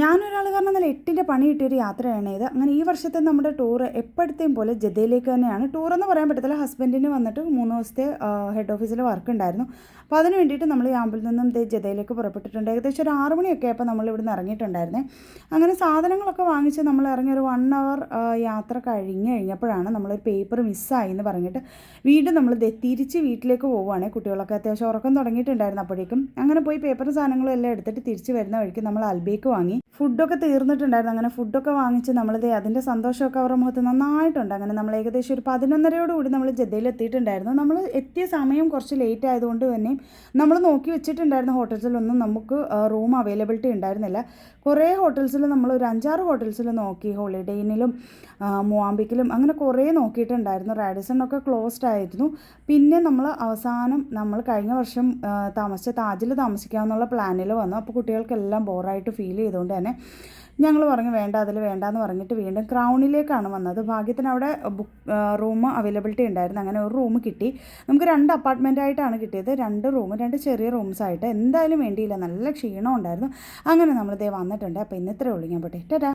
ഞാനൊരാൾ കാരണം നല്ല എട്ടിന്റെ പണി കിട്ടിയൊരു യാത്രയാണ് ഇത്. അങ്ങനെ ഈ വർഷത്തെ നമ്മുടെ ടൂർ എപ്പോഴത്തെയും പോലെ ജദ്ദയിലേക്ക് തന്നെയാണ്. ടൂർ എന്ന് പറയാൻ പറ്റത്തില്ല. ഹസ്ബൻഡിന് വന്നിട്ട് മൂന്ന് ദിവസത്തെ ഹെഡ് ഓഫീസിൽ വർക്ക് ഉണ്ടായിരുന്നു. അപ്പോൾ അതിന് വേണ്ടിയിട്ട് നമ്മൾ യാമ്പിൽ നിന്നും ജദ്ദയിലേക്ക് പുറപ്പെട്ടിട്ടുണ്ട്. ഏകദേശം ഒരു ആറ് മണിയൊക്കെ ആയപ്പോൾ നമ്മൾ ഇവിടുന്ന് ഇറങ്ങിയിട്ടുണ്ടായിരുന്നേ. അങ്ങനെ സാധനങ്ങളൊക്കെ വാങ്ങിച്ച് നമ്മൾ ഇറങ്ങി ഒരു വൺ അവർ യാത്ര കഴിഞ്ഞ് കഴിഞ്ഞപ്പോഴാണ് നമ്മളൊരു പേപ്പർ മിസ്സായി എന്ന് പറഞ്ഞിട്ട് വീണ്ടും നമ്മൾ തിരിച്ച് വീട്ടിലേക്ക് പോവുകയാണ് കുട്ടികളൊക്കെ അത്യാവശ്യം ഉറക്കം തുടങ്ങിയിട്ടുണ്ടായിരുന്നു അപ്പോഴേക്കും. അങ്ങനെ പോയി പേപ്പറും സാധനങ്ങളും എല്ലാം എടുത്തിട്ട് തിരിച്ച് വരുന്ന വഴിക്ക് നമ്മൾ അൽബേക്ക് വാങ്ങി. ഫുഡൊക്കെ തീർന്നിട്ടുണ്ടായിരുന്നു. അങ്ങനെ ഫുഡൊക്കെ വാങ്ങിച്ച് നമ്മളിത് അതിന്റെ സന്തോഷമൊക്കെ അവരുടെ മുഖത്ത് നന്നായിട്ടുണ്ട്. അങ്ങനെ നമ്മൾ ഏകദേശം ഒരു പതിനൊന്നരയോടുകൂടി നമ്മൾ ജദ്ദയിൽ എത്തിയിട്ടുണ്ടായിരുന്നു. നമ്മൾ എത്തിയ സമയം കുറച്ച് ലേറ്റ് ആയതുകൊണ്ട് തന്നെ നമ്മൾ നോക്കി വെച്ചിട്ടുണ്ടായിരുന്ന ഹോട്ടൽസിലൊന്നും നമുക്ക് റൂം അവൈലബിലിറ്റി ഉണ്ടായിരുന്നില്ല. കുറേ ഹോട്ടൽസിൽ നമ്മൾ ഒരു അഞ്ചാറ് ഹോട്ടൽസിൽ നോക്കി. ഹോളിഡേനിലും മൂവാമ്പിക്കിലും അങ്ങനെ കുറേ നോക്കിയിട്ടുണ്ടായിരുന്നു. റാഡിസണൊക്കെ ക്ലോസ്ഡ് ആയിരുന്നു. പിന്നെ നമ്മൾ അവസാനം നമ്മൾ കഴിഞ്ഞ വർഷം താമസിച്ച താജിൽ താമസിക്കാമെന്നുള്ള പ്ലാനിൽ വന്നു. അപ്പോൾ കുട്ടികൾക്കെല്ലാം ബോറായിട്ട് ഫീൽ ചെയ്തുകൊണ്ട് തന്നെ ഞങ്ങൾ പറഞ്ഞു വേണ്ട അതിൽ വേണ്ട എന്ന് പറഞ്ഞിട്ട് വീണ്ടും ക്രൗണിലേക്കാണ് വന്നത്. ഭാഗ്യത്തിന് അവിടെ ബുക്ക് റൂം അവൈലബിലിറ്റി ഉണ്ടായിരുന്നു. അങ്ങനെ ഒരു റൂം കിട്ടി. നമുക്ക് രണ്ട് അപ്പാർട്ട്മെന്റ് ആയിട്ടാണ് കിട്ടിയത്. രണ്ട് റൂം രണ്ട് ചെറിയ റൂംസ് ആയിട്ട്. എന്തായാലും വേണ്ടിയില്ല. നല്ല ക്ഷീണം ഉണ്ടായിരുന്നു അങ്ങനെ നമ്മൾ ദേ വന്നിട്ടുണ്ട് അപ്പോൾ ഇന്നത്രേ ഉള്ളൂ. ഞാൻ പോട്ടെ. ടാറ്റാ.